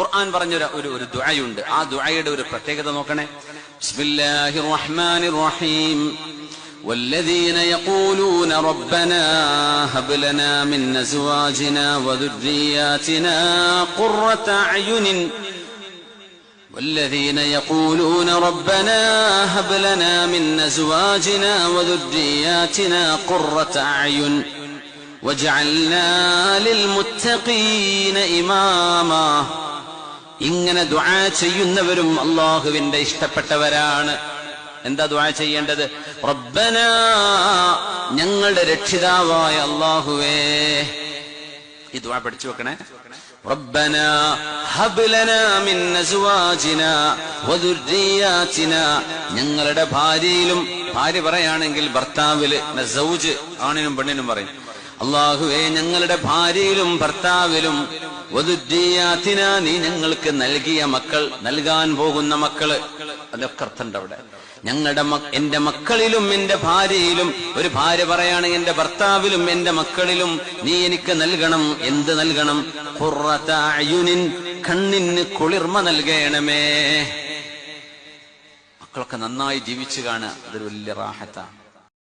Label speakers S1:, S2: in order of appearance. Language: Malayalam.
S1: ഖുർആൻ പറഞ്ഞൊരു ഒരു ഒരു ദുആയുണ്ട് ആ ദുആയുടെ ഒരു പ്രത്യേകത നോക്കണേ ബിസ്മില്ലാഹിർ റഹ്മാനിർ റഹീം والذين يقولون ربنا هب لنا من ازواجنا وذرياتنا قرة اعين والذين يقولون ربنا هب لنا من ازواجنا وذرياتنا قرة اعين وجعلنا للمتقين اماما ഇങ്ങനെ ദ്വാ ചെയ്യുന്നവരും അള്ളാഹുവിന്റെ ഇഷ്ടപ്പെട്ടവരാണ്. എന്താ ദ്വാ ചെയ്യേണ്ടത്? റബ്ബന ഞങ്ങളുടെ രക്ഷിതാവായ അള്ളാഹുവേ ഈ ദ്വാ പഠിച്ചു വെക്കണേ. റബ്ബന ഹബ്ലന മിൻ അസ്വാജിന വദുർരിയാതിന ഞങ്ങളുടെ ഭാര്യയിലും ഭാര്യ പറയാണെങ്കിൽ ഭർത്താവിൽ സൗജ് ആണിനും പെണ്ണിനും പറയും. അള്ളാഹുവേ ഞങ്ങളുടെ ഭാര്യയിലും ഭർത്താവിലും വധുദ്രീയാത്തിന നീ ഞങ്ങൾക്ക് നൽകിയ മക്കൾ നൽകാൻ പോകുന്ന മക്കൾ. അതൊക്കെ അർത്ഥമുണ്ട് അവിടെ. ഞങ്ങളുടെ എന്റെ മക്കളിലും എന്റെ ഭാര്യയിലും ഒരു ഭാര്യ പറയാണ് എന്റെ ഭർത്താവിലും എന്റെ മക്കളിലും നീ എനിക്ക് നൽകണം. എന്ത് നൽകണം? കണ്ണിന് കുളിർമ നൽകണമേ. മക്കളൊക്കെ നന്നായി ജീവിച്ചു കാണുക. അതൊരു വലിയ റാഹത്താണ്.